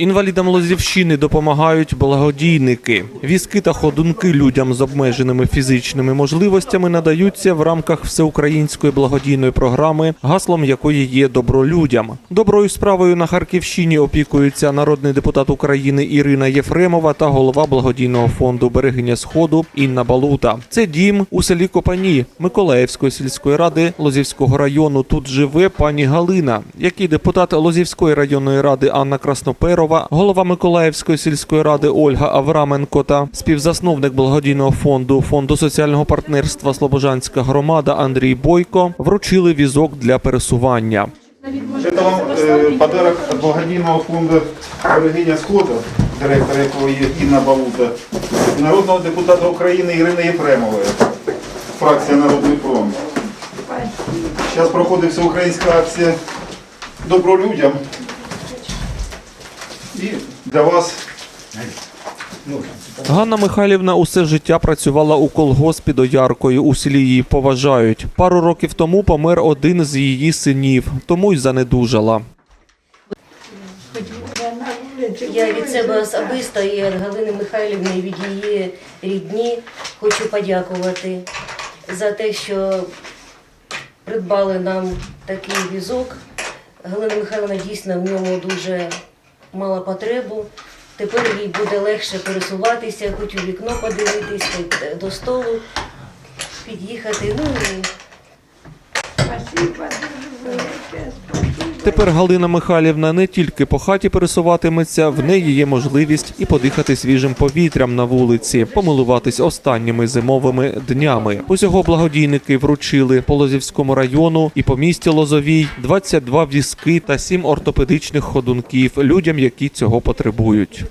Інвалідам Лозівщини допомагають благодійники. Візки та ходунки людям з обмеженими фізичними можливостями надаються в рамках всеукраїнської благодійної програми, гаслом якої є добро людям. Доброю справою на Харківщині опікується народний депутат України Ірина Єфремова та голова благодійного фонду Берегиня Сходу Інна Балута. Це дім у селі Копані Миколаївської сільської ради Лозівського району. Тут живе пані Галина, який депутат Лозівської районної ради Анна Красноперова, голова Миколаївської сільської ради Ольга Авраменко та співзасновник благодійного фонду фонду соціального партнерства Слобожанська громада Андрій Бойко вручили візок для пересування. Это вам э, подарок благодійного фонду «Берегиня Сходу», директора якого є Інна Балута, народного депутата України Ірини Єфремової, фракція Народний фронт. Зараз проходить всеукраїнська акція «Добро людям». І для вас Ганна Михайлівна усе життя працювала у колгоспі дояркою. У селі її поважають. Пару років тому помер один з її синів, тому й занедужала. Я від себе особисто і від Галини Михайлівни, і від її рідні хочу подякувати за те, що придбали нам такий візок. Галина Михайлівна дійсно в ньому дуже мала потребу. Тепер їй буде легше пересуватися, хоч у вікно подивитись, хоч до столу під'їхати. Ну і Тепер Галина Михайлівна не тільки по хаті пересуватиметься, в неї є можливість і подихати свіжим повітрям на вулиці, помилуватись останніми зимовими днями. Усього благодійники вручили по Лозівському району і по місті Лозовій 22 візки та 7 ортопедичних ходунків людям, які цього потребують.